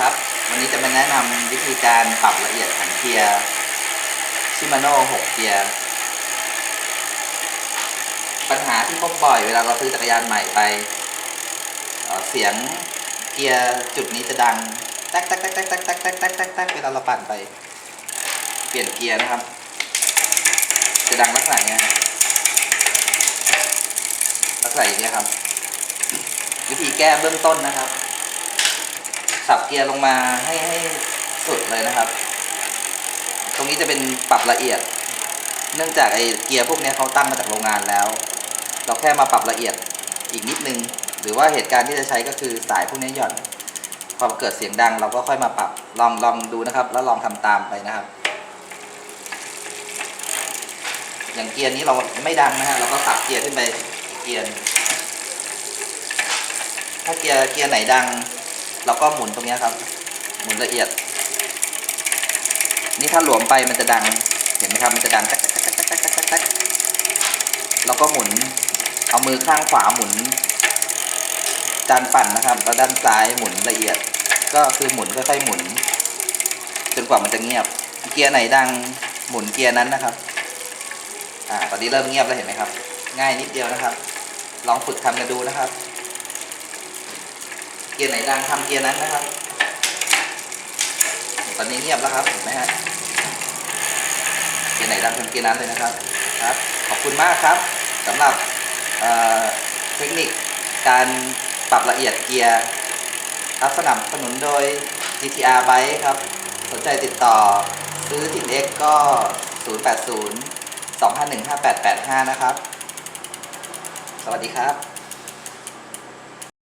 ครับ วันนี้จะมาแนะนำวิธีการปรับละเอียดถังเกียร์ชิมาโน่6เกียร์ ปัญหาที่พบบ่อยเวลาเราซื้อจักรยานใหม่ไป เสียงเกียร์จุดนี้จะดังแตกแตกแตกแตกแตกแตกแตกแตกแตกแตกเวลาเราปั่นไป เปลี่ยนเกียร์นะครับ จะดังลักษณะเนี้ยลักษณะอย่างเงี้ยครับ วิธีแก้เบื้องต้นนะครับ สับเกียร์ลงมาให้ให้สุดเลยนะครับ ตรงนี้จะเป็นปรับละเอียด เนื่องจากไอ้เกียร์พวกนี้เขาตั้งมาจากโรงงานแล้ว เราแค่มาปรับละเอียดอีกนิดนึง หรือว่าเหตุการณ์ที่จะใช้ก็คือสายพวกนี้หย่อนพอเกิดเสียงดังเราก็ค่อยมาปรับลองลองดูนะครับ แล้วลองทำตามไปนะครับ อย่างเกียร์นี้เราไม่ดังนะฮะเราก็สับเกียร์ขึ้นไปเกียร์ถ้าเกียร์เกียร์ไหนดัง เราก็หมุนตรงนี้ครับ หมุนละเอียด นี่ถ้าหลวมไปมันจะดัง เห็นไหมครับ มันจะดังแต๊กแตกแตกแตกแตกแตกแล้วก็หมุน เอามือข้างขวาหมุนด้านปั่นนะครับ แล้วด้านซ้ายหมุนละเอียด ก็คือหมุนค่อยๆหมุน จนกว่ามันจะเงียบ เกียร์ไหนดังหมุนเกียร์นั้นนะครับ อ่า ตอนนี้เริ่มเงียบแล้วเห็นไหมครับ ง่ายนิดเดียวนะครับ ลองฝึกทำกันดูนะครับ เกียร์ไหนดังทำเกียร์นั้นนะครับ ตอนนี้เงียบแล้วครับเห็นไหมฮะเกียร์ไหนดังทำเกียร์นั้นเลยนะครับครับ ขอบคุณมากครับสำหรับเเทคนิคการปรับละเอียดเกียร์รับสนับสนุนโดย GTR Bike ครับ สนใจติดต่อซื้อทิน X ก็ 080 251 5885 นะครับ สวัสดีครับ